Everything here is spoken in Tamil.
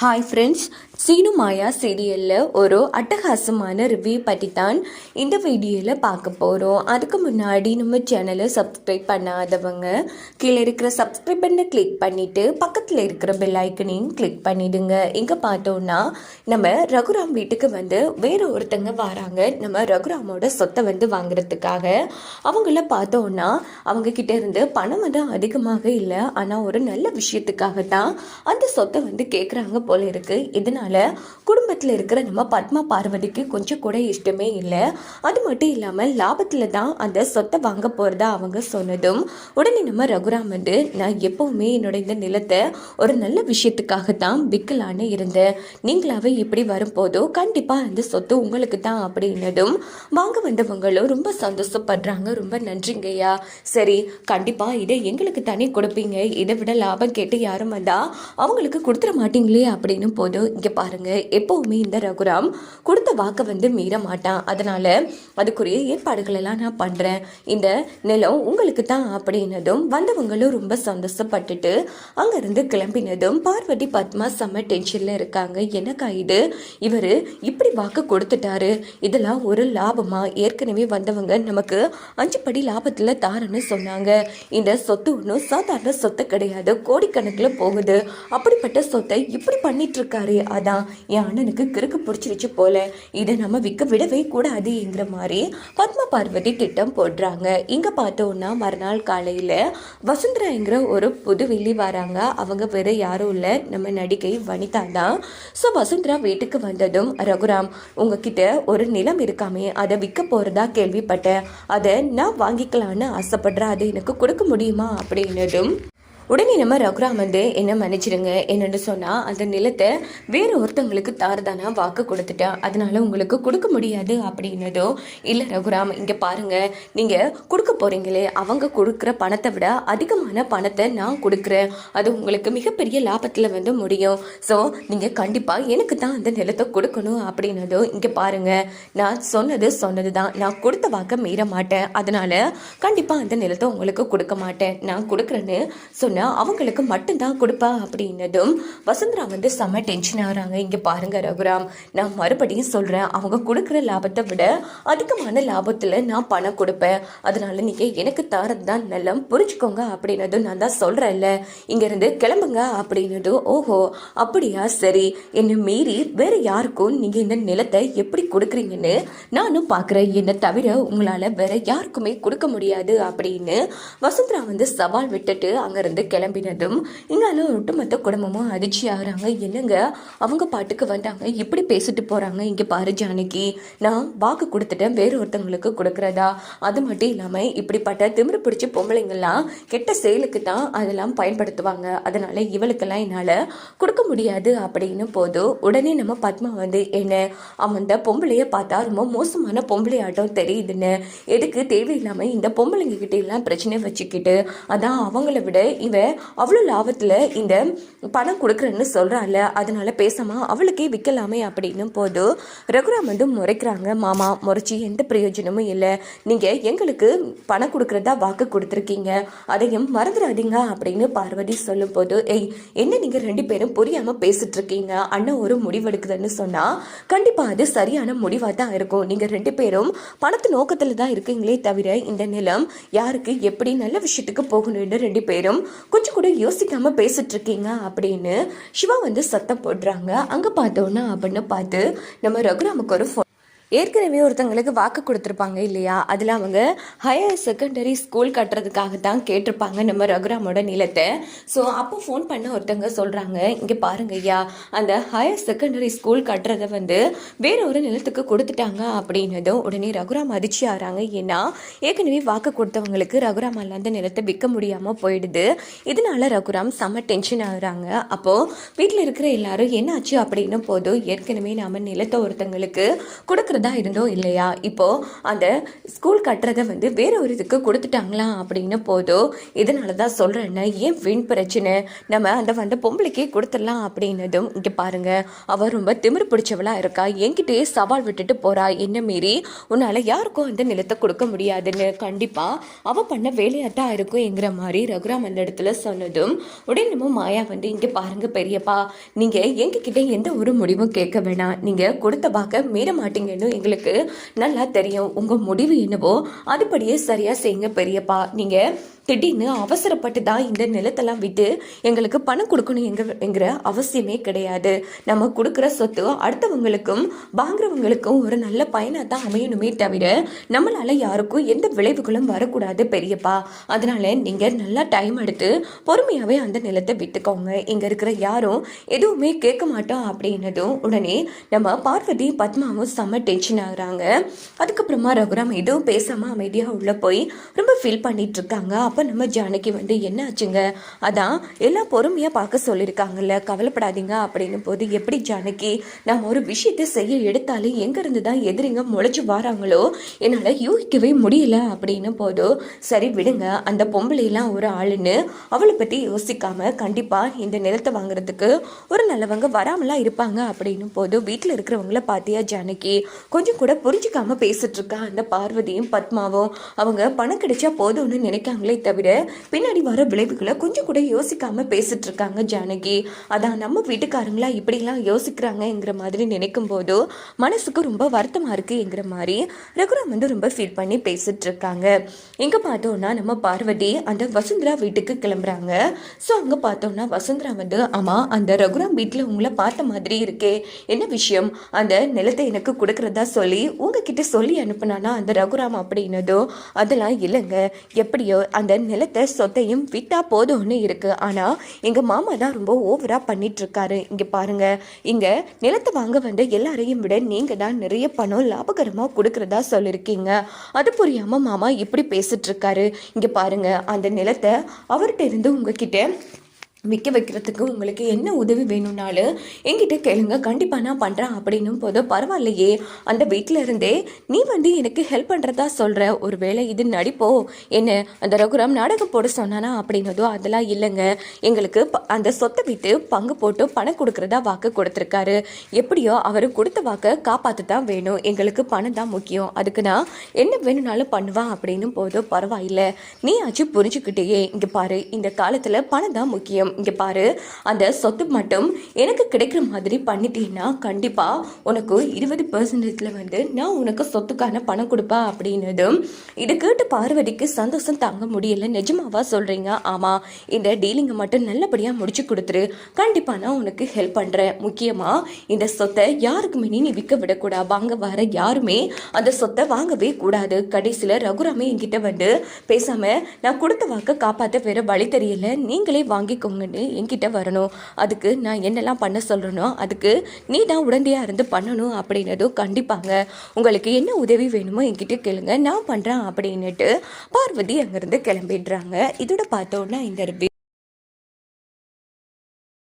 ஹாய் ஃப்ரெண்ட்ஸ் சீனு மாயா சீரியலில் ஒரு அட்டகாசமான ரிவ்யூ பற்றி தான் இந்த வீடியோவில் பார்க்க போகிறோம் அதுக்கு முன்னாடி நம்ம சேனலை சப்ஸ்கிரைப் பண்ணாதவங்க கீழே இருக்கிற சப்ஸ்கிரைப் பண்ணை கிளிக் பண்ணிவிட்டு பக்கத்தில் இருக்கிற பெல் ஐக்கனையும் கிளிக் பண்ணிடுங்க. இங்கே பார்த்தோன்னா நம்ம ரகுராம் வீட்டுக்கு வந்து வேறு ஒருத்தங்க வராங்க. நம்ம ரகுராமோட சொத்தை வந்து வாங்குறதுக்காக. அவங்கள பார்த்தோன்னா அவங்க இருந்து பணம் வந்து அதிகமாக இல்லை. ஆனால் ஒரு நல்ல விஷயத்துக்காக தான் அந்த சொத்தை வந்து கேட்குறாங்க போல இருக்குது இதனால் குடும்பத்தில் இருக்கிற நம்ம பத்மா பார்வதிக்கு கொஞ்சம் கூட இஷ்டமே இல்லை. அது மட்டும் இல்லாமல் லாபத்தில் தான் அந்த சொத்தை வாங்க போகிறதா அவங்க சொன்னதும் உடனே நம்ம ரகுராம் வந்து நான் எப்போவுமே என்னோட இந்த நிலத்தை ஒரு நல்ல விஷயத்துக்காக தான் விற்கலான்னு இருந்தேன். நீங்களாவே இப்படி வரும்போதோ கண்டிப்பாக அந்த சொத்து உங்களுக்கு தான் அப்படின்னதும் வாங்க வந்தவங்களும் ரொம்ப சந்தோஷப்படுறாங்க. ரொம்ப நன்றிங்கய்யா சரி கண்டிப்பாக இதை எங்களுக்கு தனி கொடுப்பீங்க? இதை விட லாபம் கேட்டு யாரும் வந்தால் அவங்களுக்கு கொடுத்துட மாட்டீங்களே அப்படின்னு போதும் இங்கே பாருங்க. எப்பவுமே இந்த ரகுராம் கொடுத்த வாக்கை வந்து மீற மாட்டான். அதனால அதுக்குரிய ஏற்பாடுகள் எல்லாம் நான் பண்ணுறேன் இந்த நிலம் உங்களுக்கு தான் அப்படின்னதும் வந்தவங்களும் ரொம்ப சந்தோஷப்பட்டுட்டு அங்கேருந்து கிளம்பினதும் பார்வதி பத்மா செம்ம டென்ஷனில் இருக்காங்க. எனக்கா இது? இவர் இப்படி வாக்கு கொடுத்துட்டாரு. இதெல்லாம் ஒரு லாபமா? ஏற்கனவே வந்தவங்க நமக்கு அஞ்சு படி லாபத்தில் தாரன்னு சொன்னாங்க. இந்த சொத்து ஒன்றும் சாதாரண சொத்து கிடையாது. கோடிக்கணக்கில் போகுது. அப்படிப்பட்ட சொத்தை இப்படி பண்ணிட்டு இருக்காரு. அதான் என் அண்ணனுக்கு கிறுக்கு பிடிச்சிருச்சு போல. இதை நம்ம விற்க விடவே கூடாதுங்கிற மாதிரி பத்ம பார்வதி திட்டம் போடுறாங்க. இங்கே பார்த்தோன்னா மறுநாள் காலையில் வசுந்தராங்கிற ஒரு புது வெள்ளி வராங்க. அவங்க வேறு யாரும் இல்லை. நம்ம நடிகை வனிதா தான். ஸோ வசுந்தரா வீட்டுக்கு வந்ததும் ரகுராம் உங்ககிட்ட ஒரு நிலம் இருக்காமே அதை விற்க போகிறதா கேள்விப்பட்டேன். அதை நான் வாங்கிக்கலான்னு ஆசைப்படுறேன். அதை எனக்கு கொடுக்க முடியுமா? அப்படின்னதும் உடனே நம்ம ரகுராம் வந்து என்ன மன்னிச்சிடுங்க என்னென்னு சொன்னால் அந்த நிலத்தை வேறு ஒருத்தவங்களுக்கு தாரதானா வாக்கு கொடுத்துட்டேன் அதனால உங்களுக்கு கொடுக்க முடியாது அப்படின்னதோ இல்லை ரகுராம் இங்கே பாருங்க நீங்கள் கொடுக்க போகிறீங்களே அவங்க கொடுக்குற பணத்தை விட அதிகமான பணத்தை நான் கொடுக்குறேன். அது உங்களுக்கு மிகப்பெரிய லாபத்தில் வந்து முடியும். ஸோ நீங்கள் கண்டிப்பாக எனக்கு தான் அந்த நிலத்தை கொடுக்கணும் அப்படின்னதோ இங்கே பாருங்க நான் சொன்னது சொன்னது தான் நான் கொடுத்த வாக்கை மீற மாட்டேன். அதனால் கண்டிப்பாக அந்த நிலத்தை உங்களுக்கு கொடுக்க மாட்டேன். நான் கொடுக்குறேன்னு சொன்னால் அவங்களுக்கு மட்டும்தான் கொடுப்பா அப்படின்னதும் வசுந்தரா வந்து செம்ம டென்ஷன் ஆகிறாங்க இங்கே பாருங்க ரகுராம் நான் மறுபடியும் சொல்கிறேன் அவங்க கொடுக்குற லாபத்தை விட அதிகமான லாபத்தில் நான் பணம் கொடுப்பேன். அதனால நீங்கள் எனக்கு தாரது தான் நல்லம் புரிஞ்சுக்கோங்க அப்படின்னதும் நான் தான் சொல்கிறேன்ல இங்கேருந்து கிளம்புங்க அப்படின்னதும் ஓஹோ அப்படியா? சரி. என்னை மீறி வேறு யாருக்கும் நீங்கள் இந்த நிலத்தை எப்படி கொடுக்குறீங்கன்னு நானும் பார்க்குறேன் என்னை தவிர உங்களால் வேற யாருக்குமே கொடுக்க முடியாது அப்படின்னு வசுந்தரா வந்து சவால் விட்டுட்டு அங்கேருந்து கிளம்பினதும் இங்காலும் ஒட்டுமொத்த குடும்பமும் அதிர்ச்சி ஆகிறாங்க. என்னங்க? அவங்க பாட்டுக்கு வந்தாங்க. இப்படி பேசிட்டு போகிறாங்க இங்கே பாரு ஜானகி. நான் வாக்கு கொடுத்துட்டேன். வேறு ஒருத்தவங்களுக்கு கொடுக்குறதா? அது மட்டும் இல்லாமல் இப்படிப்பட்ட திமிரு பிடிச்ச பொம்பளைங்கள்லாம் கெட்ட செயலுக்கு தான் அதெல்லாம் பயன்படுத்துவாங்க. அதனால் இவளுக்கெல்லாம் என்னால் கொடுக்க முடியாது அப்படின்னு போதும் உடனே நம்ம பத்மா வந்து என்ன? அவன் இந்த பொம்பளைய பார்த்தா ரொம்ப மோசமான பொம்பளையாட்டம் தெரியுதுன்னு. எதுக்கு தேவையில்லாமல் இந்த பொம்பளைங்க கிட்டே எல்லாம் பிரச்சனை வச்சுக்கிட்டு அதான் அவங்கள விட இவன் அவ்வளோ லாபத்தில் இந்த பணம் கொடுக்குறேன்னு சொல்கிறாள் அதனால பேசாமல் அவளுக்கே விற்கலாமே அப்படின்னும் போது ரகுராம் வந்து முறைக்கிறாங்க. மாமா முறைச்சி எந்த பிரயோஜனமும் இல்லை. நீங்கள் எங்களுக்கு பணம் கொடுக்குறதா வாக்கு கொடுத்துருக்கீங்க. அதையும் மறந்துடாதீங்க அப்படின்னு பார்வதி சொல்லும் போது ஏய் என்ன நீங்கள் ரெண்டு பேரும் புரியாமல் பேசிட்டு இருக்கீங்க அண்ணன் ஒரு முடிவெடுக்குதுன்னு சொன்னால் கண்டிப்பாக அது சரியான முடிவாக தான் இருக்கும். நீங்கள் ரெண்டு பேரும் பணத்து நோக்கத்தில் தான் இருக்கீங்களே தவிர இந்த நிலம் யாருக்கு எப்படி நல்ல விஷயத்துக்கு போகணும்னு ரெண்டு பேரும் கொஞ்சம் கூட யோசிக்காம பேசிட்டு இருக்கீங்க அப்படின்னு சிவா வந்து சத்தம் போடுறாங்க. அங்க பார்த்தோன்னா அப்படின்னு பார்த்து நம்ம ரகுராமுக்கு ஒரு ஃபோன் ஏற்கனவே ஒருத்தங்களுக்கு வாக்கு கொடுத்துருப்பாங்க இல்லையா? அதில் அவங்க ஹையர் செகண்டரி ஸ்கூல் கட்டுறதுக்காக தான் கேட்டிருப்பாங்க நம்ம ரகுராமோட நிலத்தை. ஸோ அப்போ ஃபோன் பண்ண ஒருத்தங்க சொல்கிறாங்க இங்கே பாருங்க ஐயா அந்த ஹையர் செகண்டரி ஸ்கூல் கட்டுறதை வந்து வேற ஒரு நிலத்துக்கு கொடுத்துட்டாங்க. அப்படின்னதும் உடனே ரகுராம் அதிர்ச்சி ஆகிறாங்க ஏன்னா ஏற்கனவே வாக்கு கொடுத்தவங்களுக்கு ரகுராமால் அந்த நிலத்தை விற்க முடியாமல் போயிடுது. இதனால ரகுராம் செம்ம டென்ஷன் ஆகுறாங்க. அப்போது வீட்டில் இருக்கிற எல்லாரும் என்னாச்சு? அப்படின்னு போதும் ஏற்கனவே நாம் நிலத்தை ஒருத்தங்களுக்கு கொடுக்குறது தான் இருந்தோம் இல்லையா? இப்போ அந்த ஸ்கூல் கட்டுறதை வந்து வேற ஒரு இதுக்கு கொடுத்துட்டாங்களா அப்படின்னு போதும் இதனால தான் சொல்கிறேன்னு ஏன் வீண் பிரச்சனை? நம்ம அந்த வந்த பொம்பளைக்கே கொடுத்துடலாம் அப்படின்னதும் இங்கே பாருங்க. அவ ரொம்ப திமிரு பிடிச்சவளா இருக்கா? என்கிட்டயே சவால் விட்டுட்டு போறா. என்ன மீறி? உன்னால யாருக்கும் அந்த நிலத்தை கொடுக்க முடியாதுன்னு. கண்டிப்பா அவ பண்ண வேலையா தான் இருக்கும் என்கிற மாதிரி ரகுராம் அந்த இடத்துல சொன்னதும் உடனே மாயா வந்து இங்க பாருங்க பெரியப்பா நீங்க எங்ககிட்ட எந்த ஒரு முடிவும் கேட்க வேணாம். நீங்க கொடுத்த பார்க்க மீற மாட்டீங்கன்னு எங்களுக்கு நல்லா தெரியும் உங்கள் முடிவு என்னவோ அதுபடியே சரியாக செய்யுங்க பெரியப்பா. நீங்கள் திடீர்னு அவசரப்பட்டு தான் இந்த நிலத்தெல்லாம் விட்டு எங்களுக்கு பணம் கொடுக்கணும் எங்க அவசியமே கிடையாது. நம்ம கொடுக்குற சொத்து அடுத்தவங்களுக்கும் வாங்குறவங்களுக்கும் ஒரு நல்ல பயனாக தான் அமையணுமே தவிர நம்மளால் யாருக்கும் எந்த விளைவுகளும் வரக்கூடாது பெரியப்பா. அதனால நீங்கள் நல்லா டைம் எடுத்து பொறுமையாகவே அந்த நிலத்தை விட்டுக்கோங்க. இங்கே இருக்கிற யாரும் எதுவுமே கேட்க மாட்டோம் அப்படின்னதும் உடனே நம்ம பார்வதி பத்மாவும் செம்ம டென்ஷன் ஆகுறாங்க அதுக்கப்புறமா ரகுராம் எதுவும் பேசாம அமைதியாக உள்ள போய் ரொம்ப ஃபீல் பண்ணிட்டு இருக்காங்க அப்போ நம்ம ஜானகி வந்து என்ன ஆச்சுங்க அதான் எல்லாம் பொறுமையாக பார்க்க சொல்லியிருக்காங்கல்ல கவலைப்படாதீங்க அப்படின்னு போது எப்படி ஜானகி நம்ம ஒரு விஷயத்தை செய்ய எடுத்தாலே எங்கேருந்து தான் எதிரிங்க முளைச்சு வராங்களோ? என்னால் யூகிக்கவே முடியல. அப்படின்னு போதும் சரி விடுங்க அந்த பொம்பளையெல்லாம் ஒரு ஆளுன்னு அவளை பற்றி யோசிக்காம கண்டிப்பாக இந்த நிலத்தை வாங்குறதுக்கு ஒரு நல்லவங்க வராமலாம் இருப்பாங்க. அப்படின்னு போது வீட்டில் இருக்கிறவங்கள பார்த்தியா ஜானகி? கொஞ்சம் கூட புரிஞ்சுக்காம பேசிட்டு இருக்கா அந்த பார்வதியும் பத்மாவும். அவங்க பணம் கிடைச்சா போதும்னு நினைக்காங்களே தவிர பின்னாடி வர விளைவுகளை கொஞ்சம் கூட யோசிக்காம பேசிட்டு இருக்காங்க ஜானகி. அதான் நம்ம வீட்டுக்காரங்களா இப்படிலாம் யோசிக்கிறாங்கங்கிற மாதிரி நினைக்கும் போது மனசுக்கு ரொம்ப வருத்தமா இருக்குங்கிற மாதிரி ரகுராம் வந்து ரொம்ப ஃபீல் பண்ணி பேசிட்டு இருக்காங்க எங்க பார்த்தோம்னா நம்ம பார்வதி அந்த வசுந்தரா வீட்டுக்கு கிளம்புறாங்க. ஸோ அங்க பார்த்தோம்னா வசுந்தரா வந்து ஆமா அந்த ரகுராம் வீட்டில் உங்களை பார்த்த மாதிரி இருக்கே. என்ன விஷயம்? அந்த நிலத்தை எனக்கு கொடுக்கறதா சொல்லி உங்ககிட்ட சொல்லி அனுப்புனானா அந்த ரகுராம் அப்படின்னதோ அதெல்லாம் இல்லைங்க. எப்படியோ அந்த நிலத்தை சொத்தையும் விட்டா போதும்னு இருக்கு. ஆனா எங்க மாமா தான் ரொம்ப ஓவரா பண்ணிட்டு இருக்காரு இங்க பாருங்க. இங்க நிலத்தை வாங்க வந்த எல்லாரையும் விட நீங்க தான் நிறைய பணம் லாபகரமா கொடுக்கறதா சொல்லியிருக்கீங்க அது புரியாம மாமா இப்படி பேசிட்டு இருக்காரு இங்க பாருங்க. அந்த நிலத்தை அவர்கிட்ட இருந்து உங்ககிட்ட விற்க வைக்கிறதுக்கு உங்களுக்கு என்ன உதவி வேணும்னாலும் என்கிட்ட கேளுங்க. கண்டிப்பாக நான் பண்ணுறேன் அப்படின்னும் போது பரவாயில்லையே அந்த வீட்டில் இருந்தே நீ வந்து எனக்கு ஹெல்ப் பண்ணுறதா சொல்கிற ஒரு வேளை இது நடிப்போ? என்ன அந்த ரகுராம் நாடகம் போட சொன்னானா அப்படின்னதோ அதெல்லாம் இல்லைங்க. எங்களுக்கு ப- அந்த சொத்தை விட்டு பங்கு போட்டு பணம் கொடுக்குறதா வாக்கு கொடுத்துருக்காரு. எப்படியோ அவர் கொடுத்த வாக்கை காப்பாற்ற தான் வேணும். எங்களுக்கு பணம் தான் முக்கியம். அதுக்கு நான் என்ன வேணும்னாலும் பண்ணுவான் அப்படின்னும் போதும் பரவாயில்ல. நீ ஆச்சு புரிஞ்சுக்கிட்டேயே. இங்கே பாரு இந்த காலத்தில் பணம் தான் முக்கியம். இங்கே பாரு அந்த சொத்து மட்டும் எனக்கு கிடைக்கிற மாதிரி பண்ணிட்டீங்கன்னா கண்டிப்பாக உனக்கு இருபது பர்சன்டேஜில் வந்து நான் உனக்கு சொத்துக்கான பணம் கொடுப்பேன் அப்படின்னதும் இதை கேட்டு பார்வதிக்கு சந்தோஷம் தாங்க முடியல. நிஜமாவா சொல்கிறீங்க ஆமாம் இந்த டீலிங்கை மட்டும் நல்லபடியாக முடிச்சு கொடுத்துரு. கண்டிப்பாக நான் உனக்கு ஹெல்ப் பண்ணுறேன் முக்கியமாக இந்த சொத்தை யாருக்குமே நீ விற்க விடக்கூடாது வாங்க வர யாருமே அந்த சொத்தை வாங்கவே கூடாது. கடைசியில் ரகுராமே என்கிட்ட வந்து பேசாமல் நான் கொடுத்த வாக்கை காப்பாற்ற வேற வழி தெரியல. நீங்களே வாங்கன்னு என்கிட்ட வரணும். அதுக்கு நான் என்னெல்லாம் பண்ண சொல்கிறனோ அதுக்கு நீ தான் உடந்தையாக இருந்து பண்ணணும் அப்படின்னதும் கண்டிப்பாங்க. உங்களுக்கு என்ன உதவி வேணுமோ என்கிட்ட கேளுங்க. நான் பண்ணுறேன் அப்படின்னுட்டு பார்வதி அங்கேருந்து கிளம்பிடுறாங்க. இதோட பார்த்தோன்னா இந்த